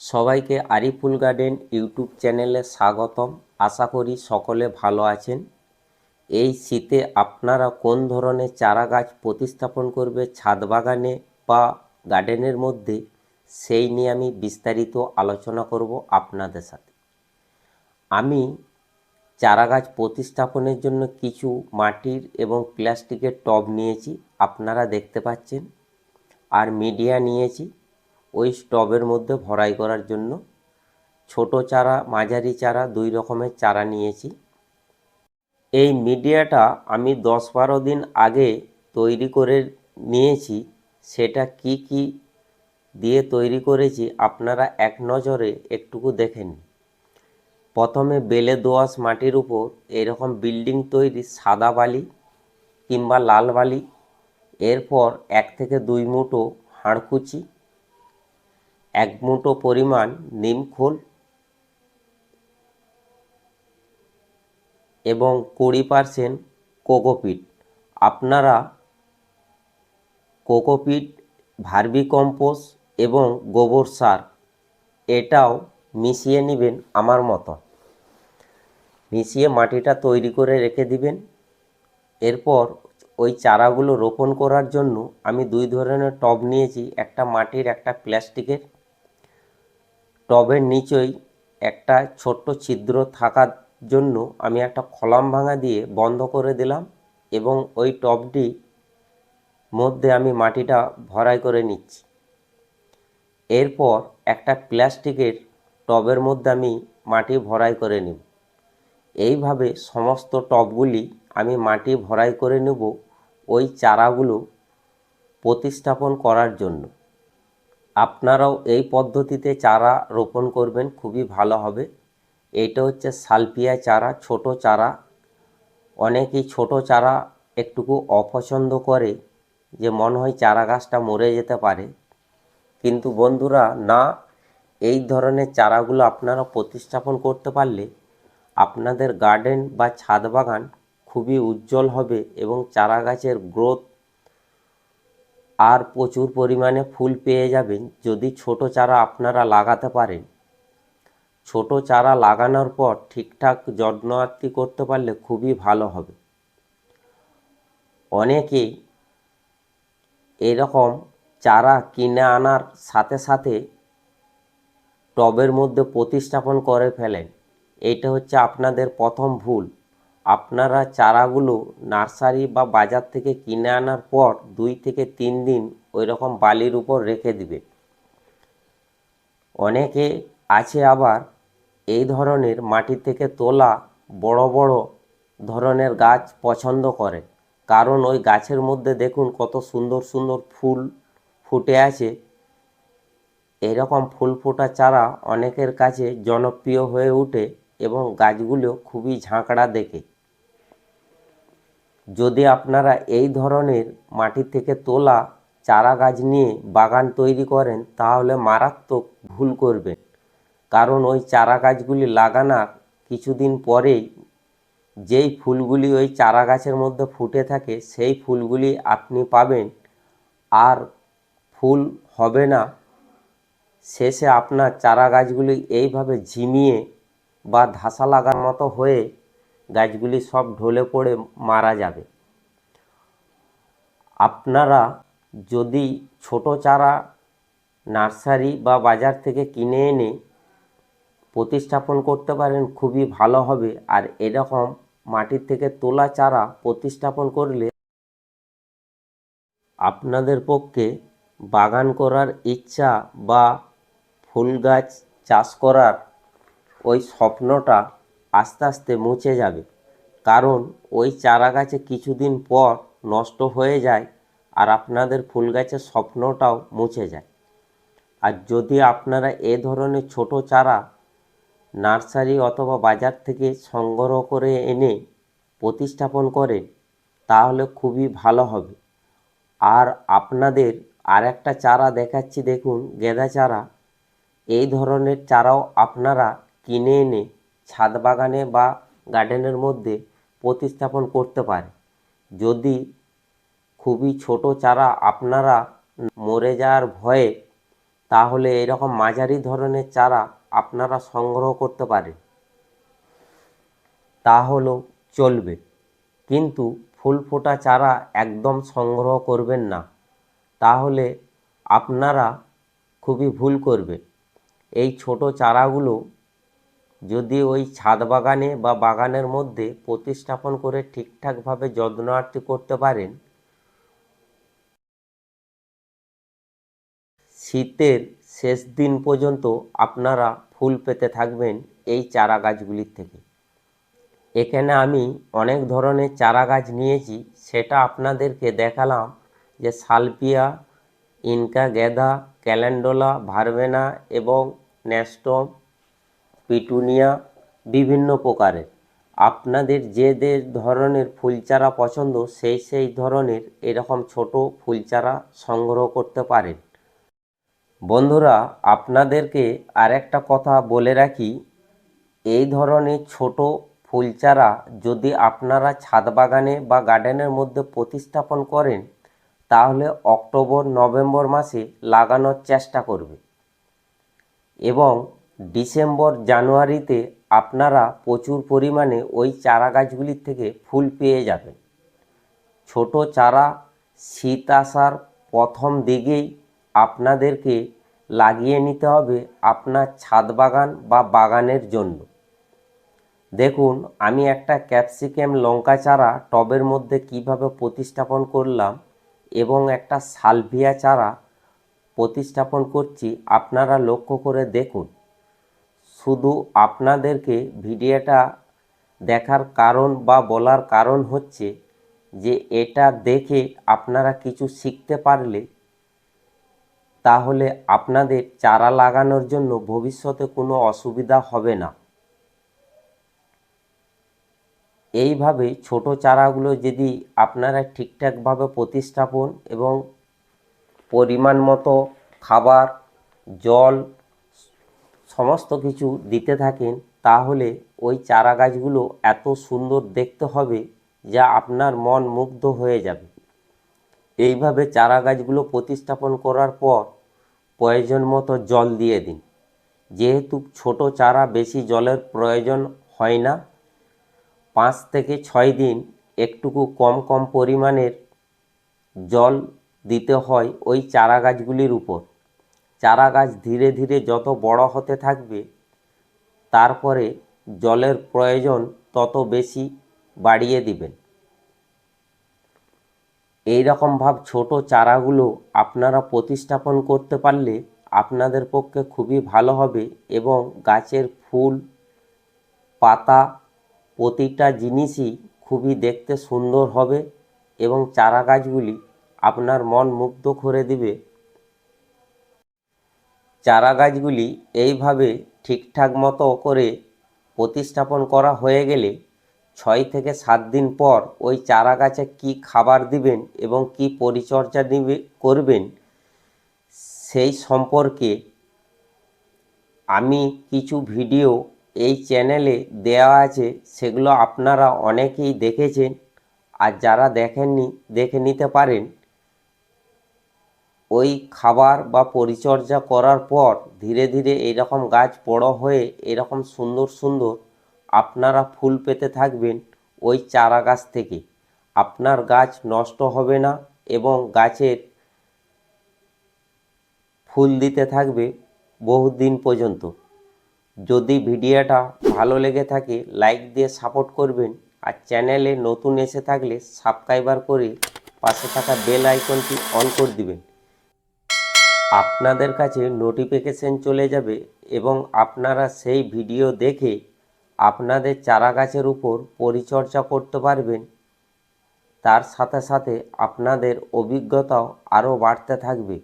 সবাইকে Ariful garden YouTube চ্যানেলে স্বাগতম। আশা করি সকলে ভালো আছেন। এই শীতে আপনারা কোন ধরনের চারা গাছ প্রতিস্থাপন করবে ছাদ বাগানে বা গার্ডেনের মধ্যে, সেই নিয়ে আমি বিস্তারিত আলোচনা করব আপনাদের সাথে। আমি চারা গাছ প্রতিস্থাপনের জন্য কিছু মাটির এবং প্লাস্টিকের টব নিয়েছি, আপনারা দেখতে পাচ্ছেন, আর মিডিয়া নিয়েছি। ওই স্টবের মধ্যে ভরাই করার জন্য ছোট চারা, মাঝারি চারা, দুই রকমের চারা নিয়েছি। এই মিডিয়াটা আমি দশ বারো দিন আগে তৈরি করে নিয়েছি। সেটা কি কি দিয়ে তৈরি করেছি আপনারা এক নজরে একটুকু দেখেন প্রথমে বেলে দোআঁশ মাটির উপর এরকম বিল্ডিং তৈরি সাদা বালি কিংবা লাল বালি। এরপর এক থেকে দুই মুঠো হাড়কুচি এক মুঠো পরিমাণ নিমখোল এবং কুড়ি পারসেন্ট কোকোপিট আপনারা কোকোপিট ভার্মিকম্পোস্ট এবং গোবর সার এটাও মিশিয়ে নেবেন আমার মতো মিশিয়ে মাটিটা তৈরি করে রেখে দিবেন। এরপর ওই চারাগুলো রোপণ করার জন্য আমি দুই ধরনের টব নিয়েছি, একটা মাটির, একটা প্লাস্টিকের। টবের নিচেই একটা ছোট্ট ছিদ্র থাকার জন্য আমি একটা কলাম ভাঙা দিয়ে বন্ধ করে দিলাম এবং ওই টবটি মধ্যে আমি মাটিটা ভরাই করে নিচ্ছি। এরপর একটা প্লাস্টিকের টবের মধ্যে আমি মাটি ভরাই করে নেব। এইভাবে সমস্ত টবগুলি আমি মাটি ভরাই করে নেব ওই চারাগুলো প্রতিস্থাপন করার জন্য। আপনারাও এই পদ্ধতিতে চারা রোপণ করবেন, খুবই ভালো হবে। এইটা হচ্ছে সালপিয়া চারা, ছোট চারা। অনেকেই ছোট চারা একটুকু অপছন্দ করে যে মনে হয় চারা গাছটা মরে যেতে পারে। কিন্তু বন্ধুরা, না, এই ধরনের চারাগুলো আপনারা প্রতিস্থাপন করতে পারলে আপনাদের গার্ডেন বা ছাদ বাগান খুবই উজ্জ্বল হবে এবং চারা গাছের গ্রোথ আর প্রচুর পরিমাণে ফুল পেয়ে যাবেন যদি ছোট চারা আপনারা লাগাতে পারেন। ছোট চারা লাগানোর পর ঠিকঠাক যত্ন আত্তি করতে পারলে খুবই ভালো হবে। অনেকেই এরকম চারা কিনে আনার সাথে সাথে টবের মধ্যে প্রতিস্থাপন করে ফেলেন। এইটা হচ্ছে আপনাদের প্রথম ভুল। আপনারা চারাগুলো নার্সারি বা বাজার থেকে কিনে আনার পর দুই থেকে তিন দিন ওই রকম বালির উপর রেখে দিবে। অনেকে আছে আবার এই ধরনের মাটি থেকে তোলা বড় বড় ধরনের গাছ পছন্দ করে। কারণ ওই গাছের মধ্যে দেখুন কত সুন্দর সুন্দর ফুল ফুটে আছে। এরকম ফুল ফোটা চারা অনেকের কাছে জনপ্রিয় হয়ে ওঠে এবং গাছগুলো খুবই ঝাঁকড়া দেখে। যদি আপনারা এই ধরনের মাটি থেকে তোলা চারা গাছ নিয়ে বাগান তৈরি করেন, তাহলে মারাত্মক ভুল করবেন। কারণ ওই চারা গাছগুলি লাগানোর কিছুদিন পরেই যেই ফুলগুলি ওই চারা গাছের মধ্যে ফুটে থাকে, সেই ফুলগুলি আপনি পাবেন। আর ফুল হবে না। শেষে আপনার চারা গাছগুলি এইভাবে ঝিমিয়ে বা ধাসা লাগার মতো হয়ে গাছগুলি সব ঢলে পড়ে মারা যাবে। আপনারা যদি ছোট চারা নার্সারি বা বাজার থেকে কিনে এনে প্রতিস্থাপন করতে পারেন, খুবই ভালো হবে। আর এরকম মাটির থেকে তোলা চারা প্রতিস্থাপন করলে আপনাদের পক্ষে বাগান করার ইচ্ছা বা ফুল গাছ চাষ করার ওই স্বপ্নটা আস্তে আস্তে মুছে যাবে। কারণ ওই চারা গাছে কিছুদিন পর নষ্ট হয়ে যায় আর আপনাদের ফুল গাছের স্বপ্নটাও মুছে যায়। আর যদি আপনারা এ ধরনের ছোট চারা নার্সারি অথবা বাজার থেকে সংগ্রহ করে এনে প্রতিস্থাপন করেন, তাহলে খুবই ভালো হবে। আর আপনাদের আর একটা চারা দেখাচ্ছি, দেখুন, গেঁদা চারা। এই ধরনের চারাও আপনারা কিনে এনে ছাদ বাগানে বা গার্ডেনের মধ্যে প্রতিস্থাপন করতে পারে। যদি খুবই ছোট চারা আপনারা মরে যাওয়ার ভয়ে, তাহলে এরকম মাঝারি ধরনের চারা আপনারা সংগ্রহ করতে পারেন তাহলেও চলবে। কিন্তু ফুল ফোটা চারা একদম সংগ্রহ করবেন না। তাহলে আপনারা খুবই ভুল করবে। এই ছোট চারাগুলো যদি ওই ছাদ বাগানে বা বাগানের মধ্যে প্রতিস্থাপন করে ঠিকঠাকভাবে যত্ন আরতি করতে পারেন, শীতের শেষ দিন পর্যন্ত আপনারা ফুল পেতে থাকবেন এই চারা গাছগুলির থেকে। এখানে আমি অনেক ধরনের চারা গাছ নিয়েছি, সেটা আপনাদেরকে দেখালাম যে সালপিয়া, ইনকা গেঁদা, ক্যালেন্ডোলা ভারবেনা এবং ন্যাস্টম পিটুনিয়া বিভিন্ন প্রকারের আপনাদের যে যে ধরনের ফুল চারা পছন্দ, সেই সেই ধরনের এরকম ছোট ফুল চারা সংগ্রহ করতে পারেন। বন্ধুরা, আপনাদেরকে আরেকটা কথা বলে রাখি। এই ধরনের ছোট ফুল চারা যদি আপনারা ছাদ বাগানে বা গার্ডেনের মধ্যে প্রতিস্থাপন করেন, তাহলে অক্টোবর, নভেম্বর মাসে লাগানোর চেষ্টা করবে। এবং ডিসেম্বর জানুয়ারিতে আপনারা প্রচুর পরিমাণে ওই চারা গাছগুলির থেকে ফুল পেয়ে যাবেন। ছোট চারা শীত আসার প্রথম দিকেই আপনাদেরকে লাগিয়ে নিতে হবে আপনার ছাদ বাগান বা বাগানের জন্য। দেখুন, আমি একটা ক্যাপসিকাম লঙ্কা চারা টবের মধ্যে কীভাবে প্রতিস্থাপন করলাম এবং একটা সালভিয়া চারা প্রতিস্থাপন করছি, আপনারা লক্ষ্য করে দেখুন। শুধু আপনাদেরকে ভিডিওটা দেখার কারণ বা বলার কারণ হচ্ছে যে এটা দেখে আপনারা কিছু শিখতে পারলে তাহলে আপনাদের চারা লাগানোর জন্য ভবিষ্যতে কোনো অসুবিধা হবে না। এইভাবে ছোট চারাগুলো যদি আপনারা ঠিকঠাকভাবে প্রতিস্থাপন এবং পরিমাণ মতো খাবার, জল সমস্ত কিছু দিতে থাকেন, তাহলে ওই চারা গাছগুলো এত সুন্দর দেখতে হবে যা আপনার মন মুগ্ধ হয়ে যাবে। এইভাবে চারা গাছগুলো প্রতিস্থাপন করার পর প্রয়োজন মতো জল দিয়ে দিন। যেহেতু ছোট চারা বেশি জলের প্রয়োজন হয় না, পাঁচ থেকে ছয় দিন একটুকু কম কম পরিমাণের জল দিতে হয় ওই চারা গাছগুলির উপর। চারা গাছ ধীরে ধীরে যত বড় হতে থাকবে, তারপরে জলের প্রয়োজন তত বেশি বাড়িয়ে দিবেন। এই রকম ভাব ছোট চারাগুলো আপনারা প্রতিস্থাপন করতে পারলে আপনাদের পক্ষে খুবই ভালো হবে এবং গাছের ফুল, পাতা প্রতিটা জিনিসই খুবই দেখতে সুন্দর হবে এবং চারা গাছগুলি আপনার মন মুগ্ধ করে দিবে। চারা গাছগুলি এইভাবে ঠিকঠাক মতো করে প্রতিস্থাপন করা হয়ে গেলে ছয় থেকে সাত দিন পর ওই চারা গাছে কী খাবার দিবেন এবং কি পরিচর্যা নিবে করবেন সেই সম্পর্কে আমি কিছু ভিডিও এই চ্যানেলে দেওয়া আছে, সেগুলো আপনারা অনেকেই দেখেছেন। আর যারা দেখেননি, দেখে নিতে পারেন। ওই খাবার বা পরিচর্যা করার পর ধীরে ধীরে এইরকম গাছ বড় হয়ে এরকম সুন্দর সুন্দর আপনারা ফুল পেতে থাকবেন ওই চারা গাছ থেকে। আপনার গাছ নষ্ট হবে না এবং গাছের ফুল দিতে থাকবে বহুদিন পর্যন্ত। যদি ভিডিওটা ভালো লেগে থাকে লাইক দিয়ে সাপোর্ট করবেন আর চ্যানেলে নতুন এসে থাকলে সাবস্ক্রাইবার করে পাশে থাকা বেল আইকনটি অন করে দিবেন। আপনাদের কাছে নোটিফিকেশন চলে যাবে এবং আপনারা সেই ভিডিও দেখে আপনাদের চারা গাছের উপর পরিচর্যা করতে পারবেন। তার সাথে সাথে আপনাদের অভিজ্ঞতাও আরও বাড়তে থাকবে।